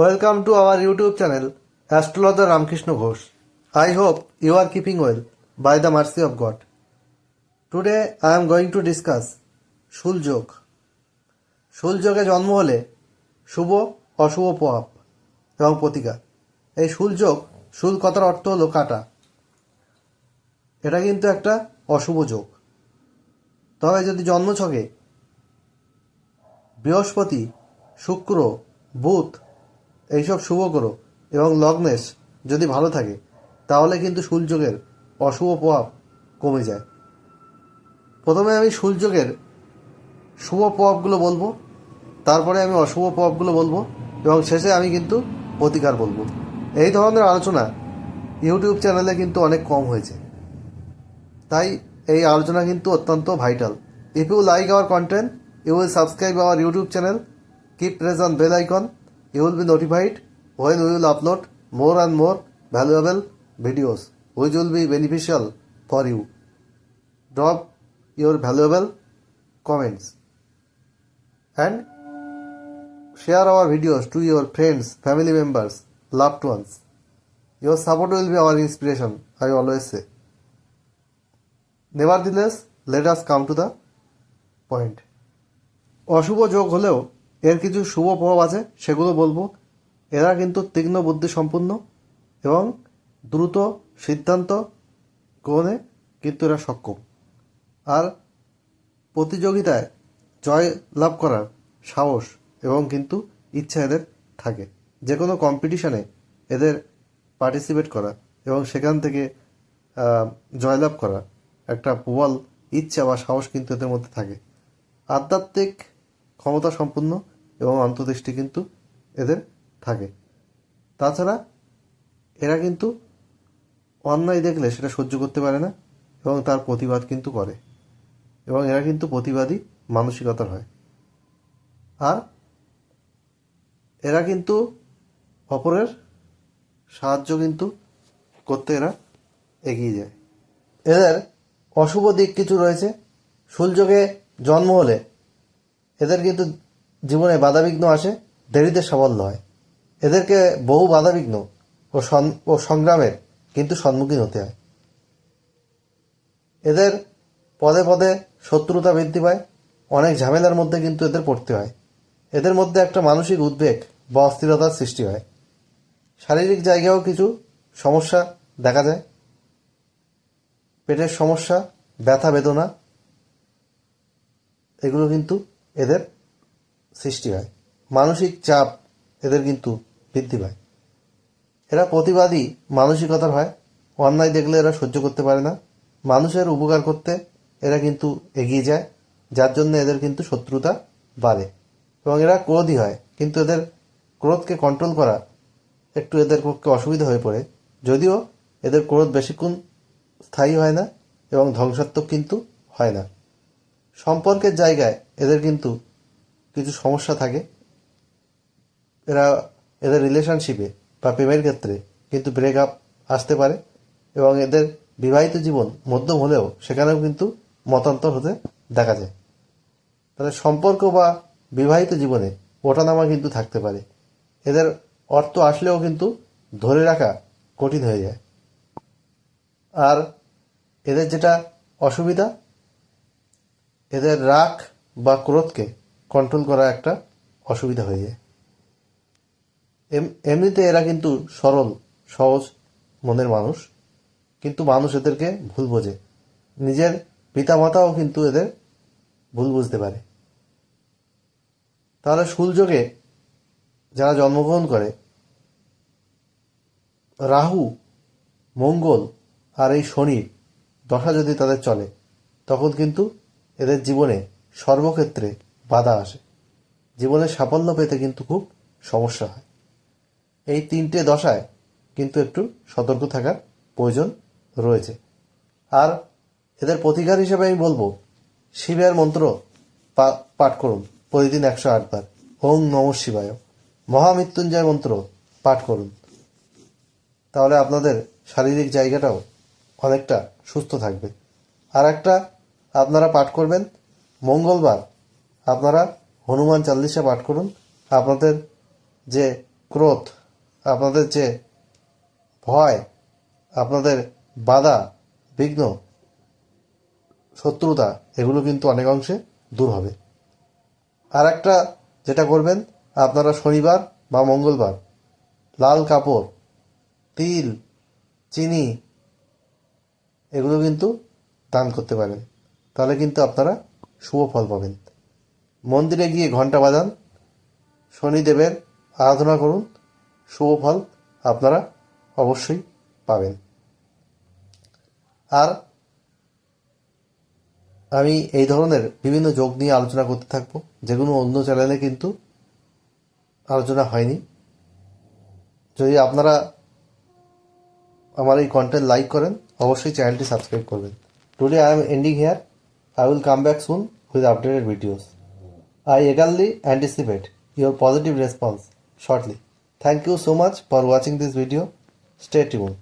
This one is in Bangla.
Welcome to our YouTube channel astrologer Ramkrishna Ghosh I hope you are keeping well by the mercy of God today I am going to discuss সুলযোগ সুলযোগে জন্ম হলে শুভ অশুভ প্রভাব এবং প্রতিকার। এই সুলযোগ সুল কথার অর্থ হলো কাটা। এটা কিন্তু একটা অশুভ যোগ তবে যদি জন্ম ছকে বৃহস্পতি, শুক্র, বুধ এইসব শুভ করো এবং লগ্নেশ যদি ভালো থাকে, তাহলে কিন্তু সূর্যযোগের অশুভ প্রভাব কমে যায়। প্রথমে আমি সূর্যযোগের শুভ প্রভাবগুলো বলব, তারপরে আমি অশুভ প্রভাবগুলো বলব, এবং শেষে আমি কিন্তু প্রতিকার বলব। এই ধরনের আলোচনা ইউটিউব চ্যানেলে কিন্তু অনেক কম হয়েছে। তাই এই আলোচনা কিন্তু অত্যন্ত vital. If you like our content you will subscribe our YouTube channel keep press on bell icon you will be notified when we will upload more and more valuable videos which will be beneficial for you. Drop your valuable comments and share our videos to your friends, family members, loved ones. Your support will be our inspiration, I always say. Nevertheless, let us come to the point. অশুভ যোগ হলেও এর কিছু শুভ প্রভাব আছে, সেগুলো বলব। এরা কিন্তু তীক্ষ্ণ বুদ্ধি সম্পন্ন এবং দ্রুত সিদ্ধান্ত গ্রহণে কিন্তু এরা সক্ষম। আর প্রতিযোগিতায় জয় লাভ করার সাহস এবং কিন্তু ইচ্ছা এদের থাকে। যে কোনো কম্পিটিশনে এদের পার্টিসিপেট করা এবং সেখান থেকে জয়লাভ করা একটা প্রবল ইচ্ছা বা সাহস কিন্তু এদের মধ্যে থাকে। আধ্যাত্মিক ক্ষমতা সম্পন্ন এবং অন্তর্দৃষ্টি কিন্তু এদের থাকে। তাছাড়া এরা কিন্তু অন্যায় দেখলে সেটা সহ্য করতে পারে না এবং তার প্রতিবাদ কিন্তু করে। এবং এরা কিন্তু প্রতিবাদী মানসিকতার হয়। আর এরা কিন্তু অপরের সাহায্য কিন্তু করতে এরা এগিয়ে যায়। এদের অশুভ দিক কিছু রয়েছে। সূর্যকে জন্ম হলে এদের কিন্তু জীবনে বাধাবিঘ্ন আসে, দেরিতে সাফল্য হয়। এদেরকে বহু বাধাবিঘ্ন ও ও সংগ্রামের কিন্তু সম্মুখীন হতে হয়। এদের পদে পদে শত্রুতা বৃদ্ধি পায়, অনেক ঝামেলার মধ্যে কিন্তু এদের পড়তে হয়। এদের মধ্যে একটা মানসিক উদ্বেগ বা অস্থিরতার সৃষ্টি হয়। শারীরিক জায়গায়ও কিছু সমস্যা দেখা যায়। পেটের সমস্যা, ব্যথা, বেদনা, এগুলো কিন্তু এদের সৃষ্টি হয়। মানসিক চাপ এদের কিন্তু বৃদ্ধি পায়। এরা প্রতিবাদী মানসিকতার হয়। অন্যায় দেখলে এরা সহ্য করতে পারে না। মানুষের উপকার করতে এরা কিন্তু এগিয়ে যায়। যার জন্য এদের কিন্তু শত্রুতা বাড়ে এবং এরা ক্রোধই হয়। কিন্তু এদের ক্রোধকে কন্ট্রোল করা একটু এদের পক্ষে অসুবিধা হয়ে পড়ে। যদিও এদের ক্রোধ বেশিক্ষণ স্থায়ী হয় না এবং ধ্বংসাত্মক কিন্তু হয় না। সম্পর্কের জায়গায় এদের কিন্তু কিছু সমস্যা থাকে। এরা, এদের রিলেশনশিপে বা প্রেমের ক্ষেত্রে কিন্তু ব্রেকআপ আসতে পারে এবং এদের বিবাহিত জীবন মধ্যম হলেও সেখানেও কিন্তু মতান্তর হতে দেখা যায়। তাহলে সম্পর্ক বা বিবাহিত জীবনে ওঠানামা কিন্তু থাকতে পারে। এদের অর্থ আসলেও কিন্তু ধরে রাখা কঠিন হয়ে যায়। আর এদের যেটা অসুবিধা এদের রাগ বা ক্রোধকে কন্ট্রোল করা একটা অসুবিধা হয়ে যায়। এম- এমনিতে এরা কিন্তু সরল, সহজ মনের মানুষ, কিন্তু মানুষ এদেরকে ভুল বোঝে। নিজের পিতামাতাও কিন্তু এদের ভুল বুঝতে পারে। তাহলে সূর্যকে যারা জন্মগ্রহণ করে, রাহু, মঙ্গল আর এই শনির দশা যদি তাদের চলে, তখন কিন্তু এদের জীবনে সর্বক্ষেত্রে বাধা আসে। জীবনে সাফল্য পেতে কিন্তু খুব সমস্যা হয়। এই তিনটে দশায় কিন্তু একটু সতর্ক থাকার প্রয়োজন রয়েছে। আর এদের প্রতিকার হিসেবে আমি বলব, শিবের মন্ত্র পাঠ করুন। প্রতিদিন একশো আটবার ওং নম শিবায়। মহামৃত্যুঞ্জয় মন্ত্র পাঠ করুন। তাহলে আপনাদের শারীরিক জায়গাটাও অনেকটা সুস্থ থাকবে। আর একটা আপনারা পাঠ করবেন। মঙ্গলবার আপনারা হনুমান চাল্লিশা পাঠ করুন। আপনাদের যে ক্রোধ, আপনাদের যে ভয়, আপনাদের বাধা, বিঘ্ন, শত্রুতা, এগুলো কিন্তু অনেকাংশে দূর হবে। আর একটা যেটা করবেন, আপনারা শনিবার বা মঙ্গলবার লাল কাপড়, তিল, চিনি, এগুলো কিন্তু দান করতে পারেন। তাহলে কিন্তু আপনারা শুভ ফল পাবেন। মন্দিরে গিয়ে ঘণ্টা বাজান, শনিদেবের আরাধনা করুন, শুভ ফল আপনারা অবশ্যই পাবেন। আর আমি এই ধরনের বিভিন্ন যোগ নিয়ে আলোচনা করতে থাকব, যেগুলো অন্য চ্যানেলে কিন্তু আলোচনা হয়নি। যদি আপনারা আমার এই কন্টেন্ট লাইক করেন, অবশ্যই চ্যানেলটি সাবস্ক্রাইব করবেন। Today I am ending here I will come back soon with updated videos. I eagerly anticipate your positive response shortly. Thank you so much for watching this video. Stay tuned.